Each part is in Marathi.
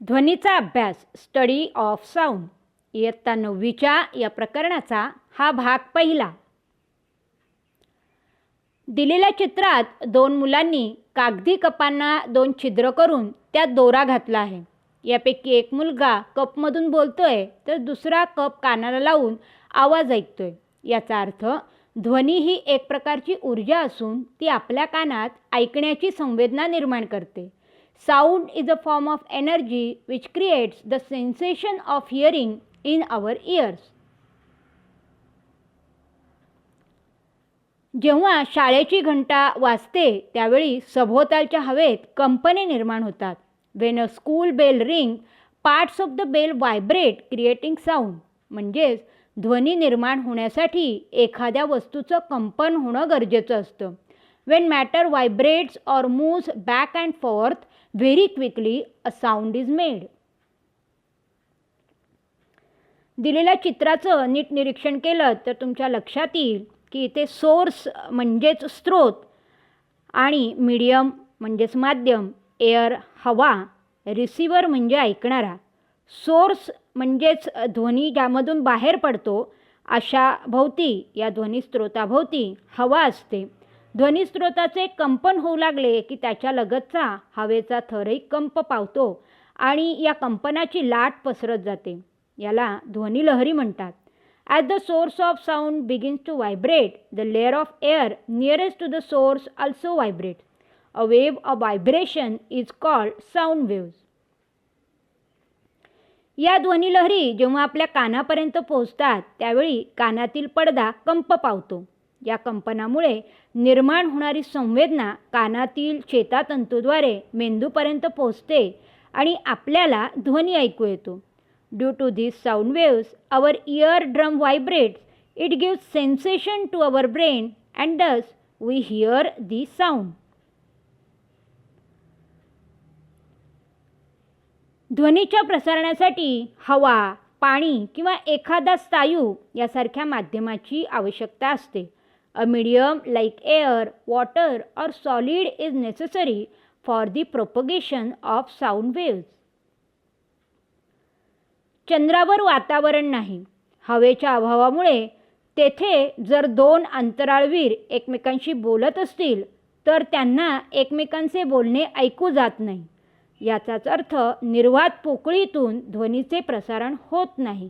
ध्वनीचा अभ्यास स्टडी ऑफ साऊंड इयत्ता नववीच्या या प्रकरणाचा हा भाग पहिला. दिलेल्या चित्रात दोन मुलांनी कागदी कपांना दोन छिद्र करून त्यात दोरा घातला आहे. यापैकी एक मुलगा कपमधून बोलतोय तर दुसरा कप कानाला लावून आवाज ऐकतोय. याचा अर्थ ध्वनी ही एक प्रकारची ऊर्जा असून ती आपल्या कानात ऐकण्याची संवेदना निर्माण करते. Sound is a form of energy which creates the sensation of hearing in our ears जेव्हा शाळेची घंटा वाजते त्यावेळी सभोवतालच्या हवेत कंपने निर्माण होतात. When a school bell ring parts of the bell vibrate creating sound म्हणजेच ध्वनी निर्माण होण्यासाठी एखाद्या वस्तूचं कंपन होणं गरजेचं असतं. When matter vibrates or moves back and forth very quickly a sound is made दिलेल्या चित्राचं नीट निरीक्षण केलं तर तुमच्या लक्षात येईल की इथे सोर्स म्हणजेच स्रोत आणि मीडियम म्हणजेच माध्यम एअर हवा रिसिवर म्हणजे ऐकणारा. सोर्स म्हणजेच ध्वनी ज्यामधून बाहेर पडतो अशा भोवती या ध्वनी स्रोताभोवती हवा असते. ध्वनी कंपन होऊ लागले की त्याच्या लगतचा हवेचा थरही कंप पावतो आणि या कंपनाची लाट पसरत जाते. याला ध्वनिलहरी म्हणतात. At the source of sound begins to vibrate the layer of air nearest to the source also vibrate a wave of vibration is called sound waves या ध्वनिलहरी जेव्हा आपल्या कानापर्यंत पोहोचतात त्यावेळी कानातील पडदा कंप पावतो. या कंपनामुळे निर्माण होणारी संवेदना कानातील चेतातंतूद्वारे मेंदूपर्यंत पोहोचते आणि आपल्याला ध्वनी ऐकू येतो. Due to this sound waves our eardrum vibrates it gives sensation to our brain and thus we hear the sound ध्वनीच्या प्रसारणासाठी हवा पाणी किंवा एखादा स्थायू यासारख्या माध्यमाची आवश्यकता असते. A medium like air water or solid is necessary for the propagation of sound waves चंद्रावर वातावरण नाही. हवेच्या अभावामुळे तेथे जर दोन अंतराळवीर एकमेकांशी बोलत असतील तर त्यांना एकमेकांचे बोलणे ऐकू जात नाही. याचाच अर्थ निर्वात पोकळीतून ध्वनीचे प्रसारण होत नाही.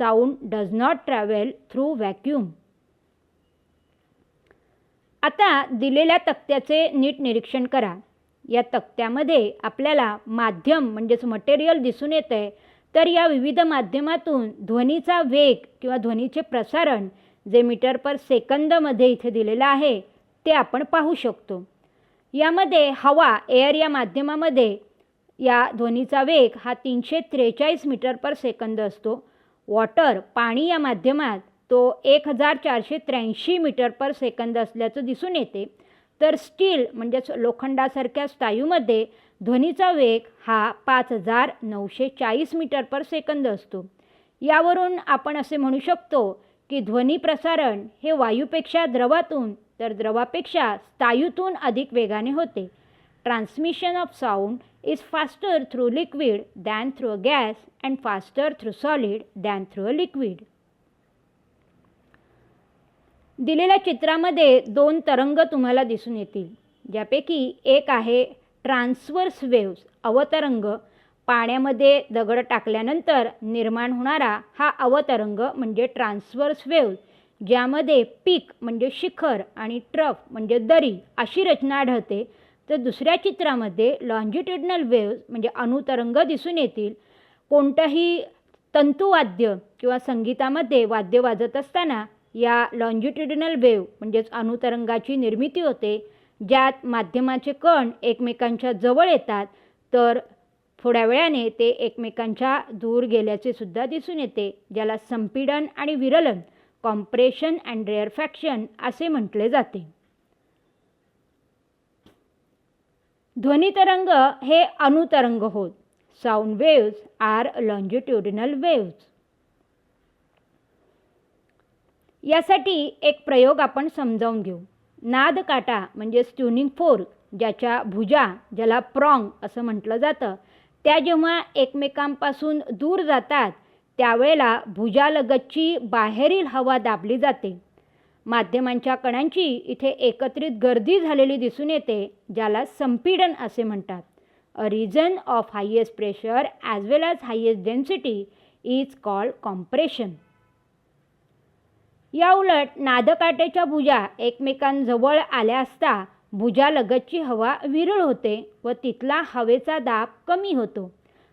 Sound does not travel through vacuum आता दिलेल्या तक्त्याचे नीट निरीक्षण करा. या तक्त्यामध्ये आपल्याला माध्यम म्हणजेच मटेरियल दिसून येतं आहे तर या विविध माध्यमातून ध्वनीचा वेग किंवा ध्वनीचे प्रसारण जे मीटर पर सेकंदमध्ये इथे दिलेलं आहे ते आपण पाहू शकतो. यामध्ये हवा एअर या माध्यमामध्ये या ध्वनीचा वेग हा तीनशे त्रेचाळीस मीटर पर सेकंद असतो. वॉटर पाणी या माध्यमात तो एक हजार चारशे त्र्याऐंशी मीटर पर सेकंद असल्याचं दिसून येते. तर स्टील म्हणजेच लोखंडासारख्या स्टायूमध्ये ध्वनीचा वेग हा पाच हजार नऊशे चाळीस मीटर पर सेकंद असतो. यावरून आपण असे म्हणू शकतो की ध्वनी प्रसारण हे वायूपेक्षा द्रवातून तर द्रवापेक्षा स्थायूतून अधिक वेगाने होते. Transmission of sound is faster through liquid than through a gas and faster through solid than through a liquid. दिलेल्या चित्रामध्ये दोन तरंग तुम्हाला दिसून येतील ज्यापैकी एक आहे ट्रान्सवर्स वेव्स अवतरंग. पाण्यामध्ये दगड टाकल्यानंतर निर्माण होणारा हा अवतरंग म्हणजे ट्रान्सवर्स वेव्ह ज्यामध्ये पीक म्हणजे शिखर आणि ट्रफ म्हणजे दरी अशी रचना आढळते. तर दुसऱ्या चित्रामध्ये लॉन्जिट्युडनल वेव्ज म्हणजे अणुतरंग दिसून येतील. कोणतंही तंतुवाद्य किंवा संगीतामध्ये वाद्य वाजत असताना या लॉन्जिट्युडिनल वेव्ह म्हणजेच अणुतरंगाची निर्मिती होते ज्यात माध्यमाचे कण एकमेकांच्या जवळ येतात तर थोड्या वेळाने ते एकमेकांच्या दूर गेल्याचे सुद्धा दिसून येते ज्याला संपीडन आणि विरलन कॉम्प्रेशन अँड रेअरफॅक्शन असे म्हटले जाते. ध्वनितरंग हे अणुतरंग होत. Sound waves are longitudinal waves यासाठी एक प्रयोग आपण समजावून घेऊ. नाद काटा म्हणजे ट्युनिंग फोर्क ज्याच्या भुजा ज्याला प्रॉंग असं म्हटलं जातं त्या जेव्हा एकमेकांपासून दूर जातात त्यावेळेला भुजालगतची बाहेरील हवा दाबली जाते. माध्यमांच्या कणांची इथे एकत्रित गर्दी झालेली दिसून येते ज्याला संपीडन असे म्हणतात. A region of highest pressure as well as highest density is called compression या उलट नादकाटेच्या भुजा एकमेकांजवळ आल्या असता भुजालगतची हवा विरळ होते व तिथला हवेचा दाब कमी होतो.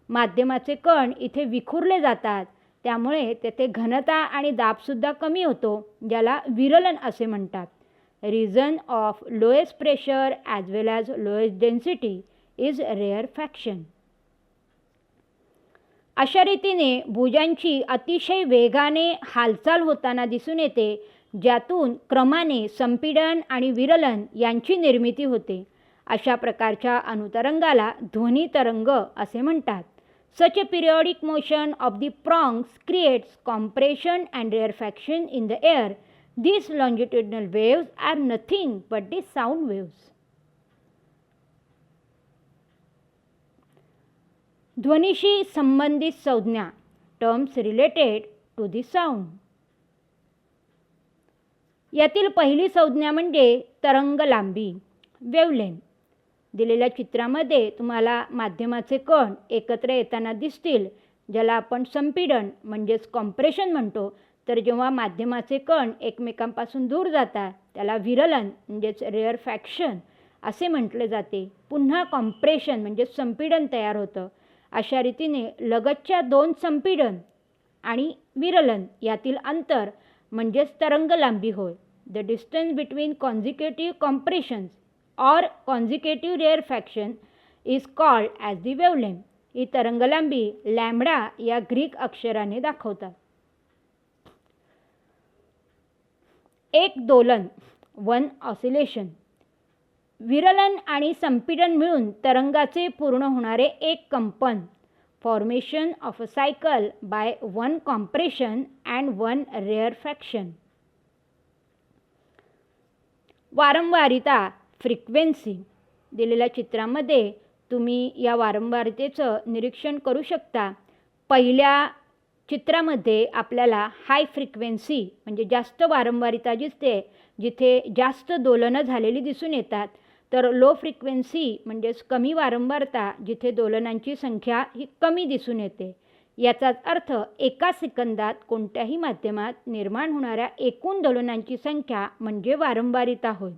माध्यमाचे कण इथे विखुरले जातात. त्यामुळे तेथे घनता आणि दाबसुद्धा कमी होतो ज्याला विरलन असे म्हणतात. Region of lowest pressure as well as lowest density is rarefaction अशा रीतीने भुजांची अतिशय वेगाने हालचाल होताना दिसून येते ज्यातून क्रमाने संपीडन आणि विरलन यांची निर्मिती होते. अशा प्रकारच्या अनुतरंगाला ध्वनी तरंग असे म्हणतात. Such a periodic motion of the prongs creates compression and rarefaction in the air this longitudinal waves are nothing but the sound waves ध्वनीशी संबंधित संज्ञा terms related to the sound यातील पहिली संज्ञा म्हणजे तरंग लांबी वेवलेन दिलेल्या चित्रामध्ये तुम्हाला माध्यमाचे कण एकत्र येताना दिसतील ज्याला आपण संपीडन म्हणजेच कॉम्प्रेशन म्हणतो. तर जेव्हा माध्यमाचे कण एकमेकांपासून दूर जातात त्याला विरलन म्हणजेच रेअर फॅक्शन असे म्हटले जाते. पुन्हा कॉम्प्रेशन म्हणजे संपीडन तयार होतं. अशा रीतीने लगतच्या दोन संपीडन आणि विरलन यातील अंतर म्हणजेच तरंग लांबी होय the distance between consecutive compressions or consecutive rarefaction is called as the wavelength ही तरंगलांबी लॅम्बडा या ग्रीक अक्षराने दाखवतात. एक दोलन वन ऑसिलेशन विरलन आणि संपीडन मिळून तरंगाचे पूर्ण होणारे एक कंपन. Formation of a cycle by one compression and one rarefaction वारंवारिता फ्रिक्वेन्सी दिलेल्या चित्रामध्ये तुम्ही या वारंवारतेचं निरीक्षण करू शकता. पहिल्या चित्रामध्ये आपल्याला हाय फ्रिक्वेन्सी म्हणजे जास्त वारंवारिता दिसते जिथे जास्त दोलनं झालेली दिसून येतात. तर लो फ्रिक्वेन्सी म्हणजेच कमी वारंवारता जिथे दोलनांची संख्या ही कमी दिसून येते. याचाच अर्थ एका सेकंदात कोणत्याही माध्यमात निर्माण होणाऱ्या एकूण दोलनांची संख्या म्हणजे वारंवारिता होय.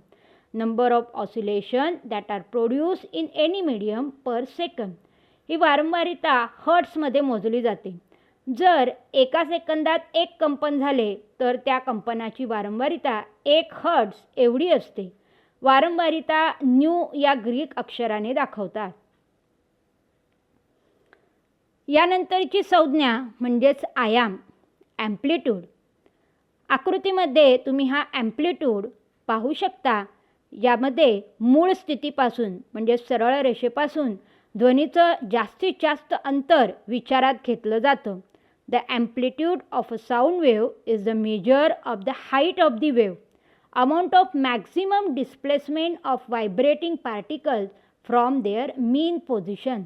Number of oscillation that are produce in any medium per second ही वारंवारिता हर्ट्समध्ये मोजली जाते. जर एका सेकंदात एक कंपन झाले तर त्या कंपनाची वारंवारिता एक हर्ट्स एवढी असते. वारंवारिता न्यू या ग्रीक अक्षराने दाखवतात. यानंतरची संज्ञा म्हणजेच आयाम ॲम्प्लिट्यूड आकृतीमध्ये तुम्ही हा ॲम्प्लिट्यूड पाहू शकता. यामध्ये मूळ स्थितीपासून म्हणजे सरळ रेषेपासून ध्वनीचं जास्तीत जास्त अंतर विचारात घेतलं जातं. The amplitude of a sound wave is the measure of the height of the wave amount of maximum displacement of vibrating particles from their mean position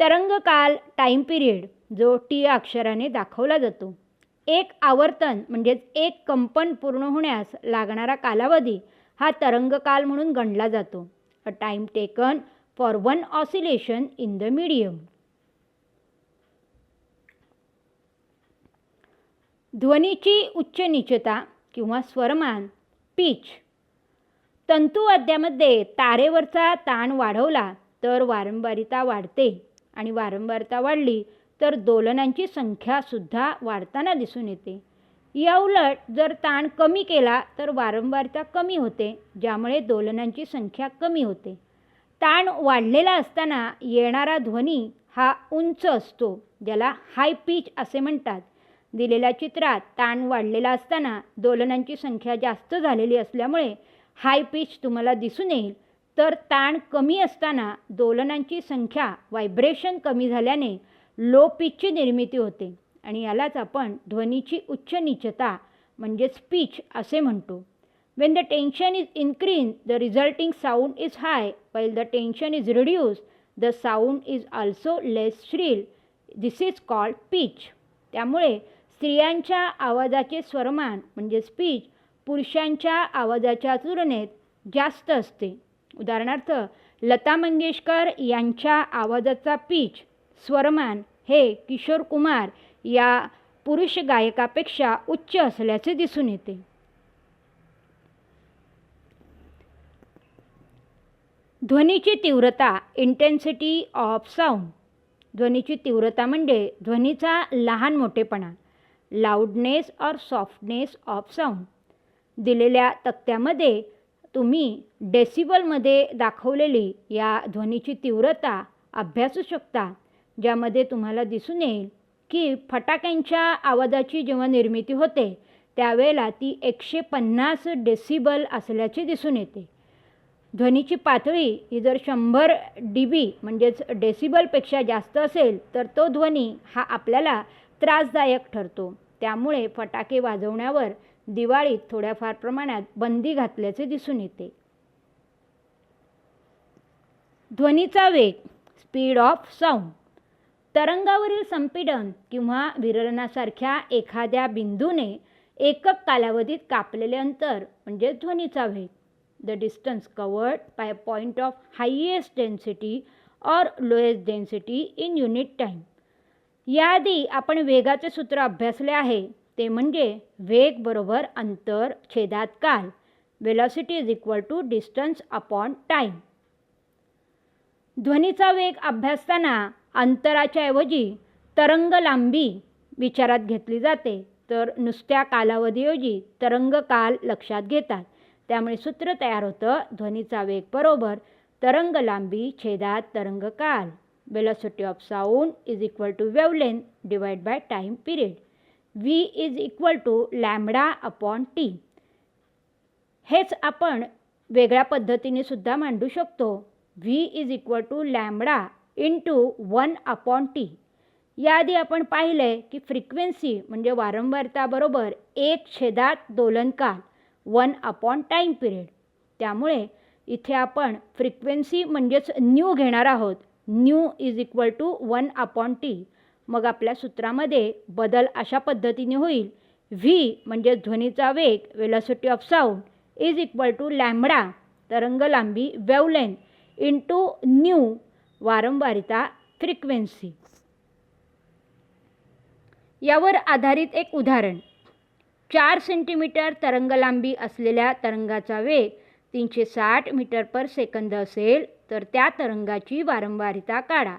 तरंगकाल टाईम पिरियड जो टी अक्षराने दाखवला जातो. एक आवर्तन म्हणजेच एक कंपन पूर्ण होण्यास लागणारा कालावधी हा तरंगकाल म्हणून गणला जातो. A time taken for one oscillation in the medium ध्वनीची उच्च निचता किंवा स्वरमान पीच. तंतुवाद्यामध्ये तारेवरचा ताण वाढवला तर वारंवारिता वाढते आणि वारंवारता वाढली तर दोलनांची संख्यासुद्धा वाढताना दिसून येते. या उलट जर ताण कमी केला तर वारंवारता कमी होते ज्यामुळे दोलनांची संख्या कमी होते. ताण वाढलेला असताना येणारा ध्वनी हा उंच असतो ज्याला हाय पीच असे म्हणतात. दिलेल्या चित्रात ताण वाढलेला असताना दोलनांची संख्या जास्त झालेली असल्यामुळे हाय पिच तुम्हाला दिसून येईल. तर ताण कमी असताना दोलनांची संख्या व्हायब्रेशन कमी झाल्याने लो पिचची निर्मिती होते. आणि यालाच आपण ध्वनीची उच्च निचता म्हणजे स्पीच असे म्हणतो. When the tension is increase the resulting sound is high well the tension is reduce the sound is also less shrill this is called pitch त्यामुळे स्त्रियांच्या आवाजाचे स्वरमान म्हणजे स्पीच पुरुषांच्या आवाजाच्या तुलनेत जास्त असते. उदाहरणार्थ लता मंगेशकर यांच्या आवाजाचा पीच स्वरमान हे किशोर कुमार या पुरुष गायकापेक्षा उच्च असल्याचे दिसून येते. ध्वनीची तीव्रता इंटेन्सिटी ऑफ साऊंड ध्वनीची तीव्रता म्हणजे ध्वनीचा लहान मोठेपणा. Loudness or softness of sound दिलेल्या तक्त्यामध्ये तुम्ही डेसिबलमध्ये दाखवलेली या ध्वनीची तीव्रता अभ्यासू शकता ज्यामध्ये तुम्हाला दिसून येईल की फटाक्यांच्या आवाजाची जेव्हा निर्मिती होते त्यावेळेला ती एकशे पन्नास डेसिबल असल्याचे दिसून येते. ध्वनीची पातळी ही जर शंभर डी बी म्हणजेच डेसिबलपेक्षा जास्त असेल तर तो ध्वनी हा आपल्याला त्रासदायक ठरतो. त्यामुळे फटाके वाजवण्यावर दिवाळीत थोड्याफार प्रमाणात बंदी घातल्याचे दिसून येते. ध्वनीचा वेग स्पीड ऑफ साऊंड तरंगावरील संपीडन किंवा विरलनासारख्या एखाद्या बिंदूने एकक कालावधीत कापलेले अंतर म्हणजे ध्वनीचा वेग. The distance covered by point of highest density or lowest density in unit time याआधी आपण वेगाचे सूत्र अभ्यासले आहे. ते म्हणजे वेग बरोबर अंतर छेदात काल. Velocity is equal to distance upon time ध्वनीचा वेग अभ्यासताना अंतराच्या ऐवजी तरंग लांबी विचारात घेतली जाते. तर नुसत्या कालावधीऐवजी तरंग काल लक्षात घेतात. त्यामुळे सूत्र तयार होतं ध्वनीचा वेग बरोबर तरंग लांबी छेदात तरंग काल. Velocity of sound is equal to wavelength divide by time period V is equal to lambda upon T हेच आपण वेगळ्या पद्धतीने सुद्धा मांडू शकतो. V is equal to lambda into one upon T याआधी आपण पाहिलं आहे की फ्रिक्वेन्सी म्हणजे वारंवारताबरोबर एक छेदात दोलनकाल वन अपॉन टाईम पिरियड त्यामुळे इथे आपण फ्रिक्वेन्सी म्हणजेच न्यू घेणार आहोत. Nu is equal to one upon T. मग आपल्या सूत्रामध्ये बदल अशा पद्धतीने होईल. व्ही म्हणजे ध्वनीचा वेग velocity of sound is equal to lambda तरंगलांबी वेवलेन इंटू न्यू वारंवारिता फ्रिक्वेन्सी यावर आधारित एक उदाहरण. चार सेंटीमीटर तरंगलांबी असलेल्या तरंगाचा वेग तीनशे साठ मीटर पर सेकंद असेल. तर त्या तरंगाची वारंवारिता काढा.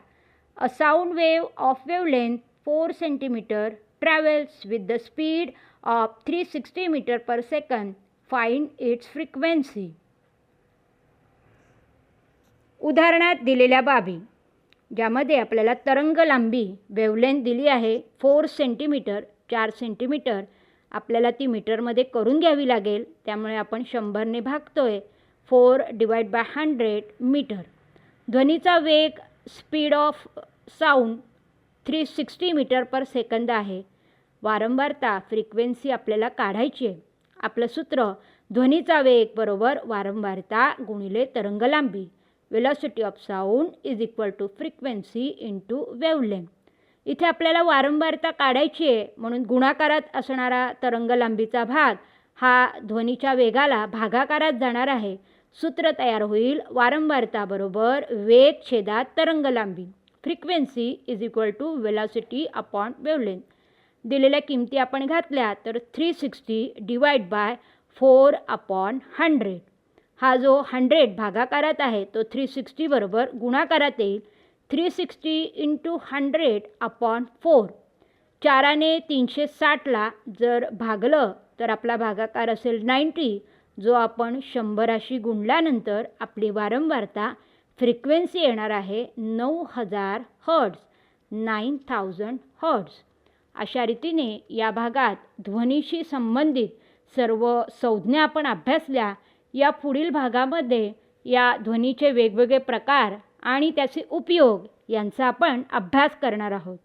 A sound wave of wavelength four centimetre travels with the speed of three sixty metre per second find its frequency उदाहरणात दिलेल्या बाबी. ज्यामध्ये आपल्याला तरंग लांबी वेवलेंथ दिली आहे फोर सेंटीमीटर चार सेंटीमीटर आपल्याला ती मीटरमध्ये करून घ्यावी लागेल. त्यामुळे आपण शंभरने भागतो आहे four divide by hundred metre. ध्वनीचा वेग speed of sound three sixty metre per second आहे. वारंवारता फ्रिक्वेन्सी आपल्याला काढायची आहे. आपलं सूत्र ध्वनीचा वेग बरोबर वारंवारता गुणिले तरंगलांबी. Velocity of sound is equal to frequency into wavelength इथे आपल्याला वारंवारता काढायची आहे म्हणून गुणाकारात असणारा तरंगलांबीचा भाग हा ध्वनीच्या वेगाला भागाकारात जाणार आहे. सूत्र तयार होईल. वारंवारताबरोबर वेग छेदात तरंगलांबी. Frequency is equal to velocity upon wavelength दिलेल्या किमती आपण घातल्या तर three sixty divide by four upon hundred हा जो हंड्रेड भागाकारात आहे तो थ्री सिक्स्टी बरोबर गुणाकारात येईल. Three sixty into hundred upon four चाराने तीनशे साठला जर भागलं तर आपला भागाकार असेल नाईंटी जो आपण शंभराशी गुणल्यानंतर आपली वारंवारता फ्रिक्वेन्सी येणार आहे नऊ हजार हर्ड्स नाईन थाउजंड हर्ड्स अशा रीतीने या भागात ध्वनीशी संबंधित सर्व संज्ञा आपण अभ्यासल्या. या पुढील भागामध्ये या ध्वनीचे वेगवेगळे प्रकार आणि त्याचे उपयोग यांचा आपण अभ्यास करणार आहोत.